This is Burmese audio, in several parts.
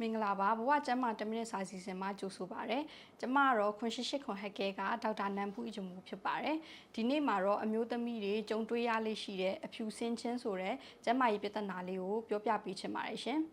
မင်္ဂလာပါဘဝကျမ်းမာ10မိနစ်စာစီစဉ်မှာကြိုဆိုပါရစေ။ကျမကတော့ခွန်ရှိရှိခွန်ဟက်ကဲကဒေါက်တာနန်ဖူးအဂျမူဖြစ်ပါတယ်။ဒီနေ့မှာတော့အမျိုးသမီးတွေကြုံတွေ့ရလေးရှိတဲ့အဖြူစင်းချင်းဆိုတဲ့ကျမ်းမာရေးပြဿနာလေးကိုပြောပြပေးချင်ပါတယ်ရှင်။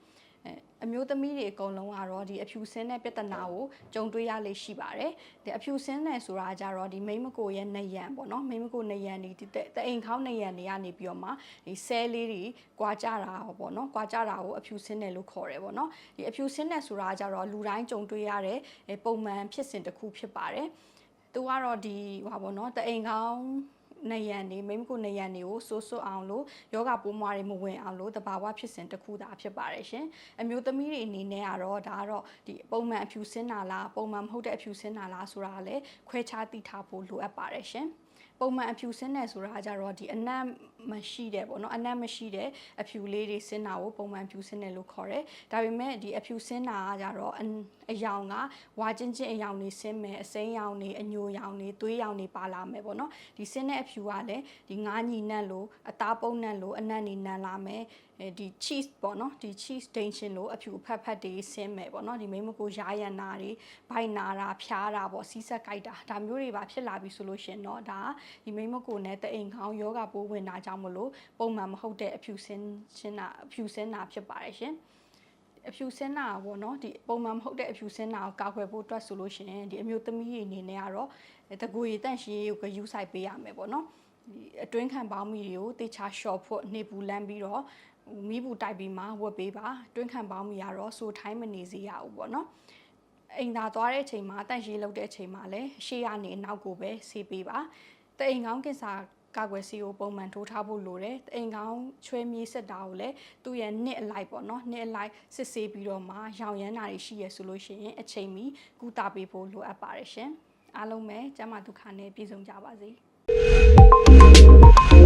အဲအမျိုးသမီးတွေအကုန်လုံးကတော့ဒီအဖြူစင်းတဲ့ပြဿနာကိုကြုံတွေ့ရလေးရှိပါတယ်။ဒီအဖြူစင်းတဲ့ဆိုတာကြတော့ဒီမိန်းမကိုရဲ့နှယံပေါ့နော်မိန်းမကိုနှယံနေဒီတအိမ်ခေါင်းနှယံနေကနေပြီးတော့မှဒီဆဲလေးတွေကွာကြတာပေါ့နော်ကွာကြတာကိုအဖြူစင်းတယ်လို့ခေါ်တယ်ပေါ့နော်ဒီအဖြူစင်းတဲ့ဆိုတာကြတော့လူတိုင်းကြုံတွေ့ရတဲ့အဲပုံမှန်ဖြစ်စဉ်တစ်ခုဖြစ်ပါတယ်။သူကတော့ဒီဟာပေါ့နော်တအိမ်ခေါင်း နယံနေမိမကိုနယံနေကိုစိုးစွအောင်လို့ယောဂပိုးမွားတွေမဝင်အောင်လို့တဘာဝဖြစ်စဉ်တစ်ခုသာဖြစ်ပါတယ်ရှင်အမျိုးသမီးတွေအနေနဲ့ကတော့ဒါကတော့ဒီပုံမှန်အဖြူစင်းတာလားပုံမှန်မဟုတ်တဲ့အဖြူစင်းတာလားဆိုတာကလည်းခွဲခြားသိထားဖို့လိုအပ်ပါတယ်ရှင် ပုံမှန်အဖြူစင်းတယ်ဆိုတာကြတော့ဒီအနက်မရှိတဲ့ပေါ့နော်အနက်မရှိတဲ့အဖြူလေးတွေစင်းတာကိုပုံမှန်ဖြူစင်းတယ်လို့ခေါ်တယ်ဒါပေမဲ့ဒီအဖြူစင်းတာကကြတော့အအယောင်ကဝါချင်းချင်းအယောင်တွေစင်းမယ်အစိမ်းရောင်တွေအညိုရောင်တွေသွေးရောင်တွေပါလာမယ်ပေါ့နော်ဒီစင်းတဲ့အဖြူကလည်းဒီငါးညီနက်လို့အသားပုံနက်လို့အနက်နေနက်လာမယ်အဲဒီ cheese ပေါ့နော်ဒီ cheese ဒိန်ရှင်လို့အဖြူဖက်ဖက်တွေဆင်းမယ်ပေါ့နော်ဒီမိမကိုရာရန်နာတွေဘိုက်နာတာဖျားတာပေါ့စီးဆက်ကြိုက်တာဒါမျိုးတွေပါဖြစ်လာပြီဆိုလို့ရှင်တော့ဒါဒီမိမကိုနဲ့တအိမ်ခေါင်းယောဂပိုးဝင်တာကြောင့်မလို့ပုံမှန်မဟုတ်တဲ့အဖြူဆင်းရှင်းတာအဖြူဆင်းတာဖြစ်ပါတယ်ရှင်အဖြူစင်းနာပေါ့နော်ဒီပုံမှန်မဟုတ်တဲ့အဖြူစင်းနာကိုကာကွယ်ဖို့အတွက်ဆိုလို့ရှိရင်ဒီအမျိုးသမီးတွေအနေနဲ့ကတော့တကူရီတန့်ရှင်းရေးကိုဂယူဆိုင်ပေးရမယ်ပေါ့နော်ဒီအတွင်းခံပေါင်းမီတွေကိုတေချာလျှော့ဖို့နေပူလန်းပြီးတော့မိဘူးတိုက်ပြီးမှဝတ်ပေးပါတွင်းခံပေါင်းမီကတော့စိုးထိုင်းမနေစေရဘူးပေါ့နော်အိမ်သာသွားတဲ့အချိန်မှာတန့်ရှင်းလုပ်တဲ့အချိန်မှာလည်းရှေ့ကနေနောက်ကိုပဲဆေးပေးပါ တအိမ်ကောင်းကင်စာကာကွယ်ဆေးကိုပုံမှန်ထိုးထားဖို့လိုတယ်။အိမ်ကောင်းချွဲမြေးဆက်တာကိုလည်းသူ့ရဲ့နှစ်အလိုက်ပေါ့နော်။နှစ်အလိုက်စစ်ဆေးပြီးတော့မှရောင်ရမ်းတာတွေရှိရဆိုလို့ရှိရင်အချိန်မီကုသပေးဖို့လိုအပ်ပါတယ်ရှင်။အားလုံးပဲကျန်းမာဒုက္ခနဲ့ပြည့်စုံကြပါစေ။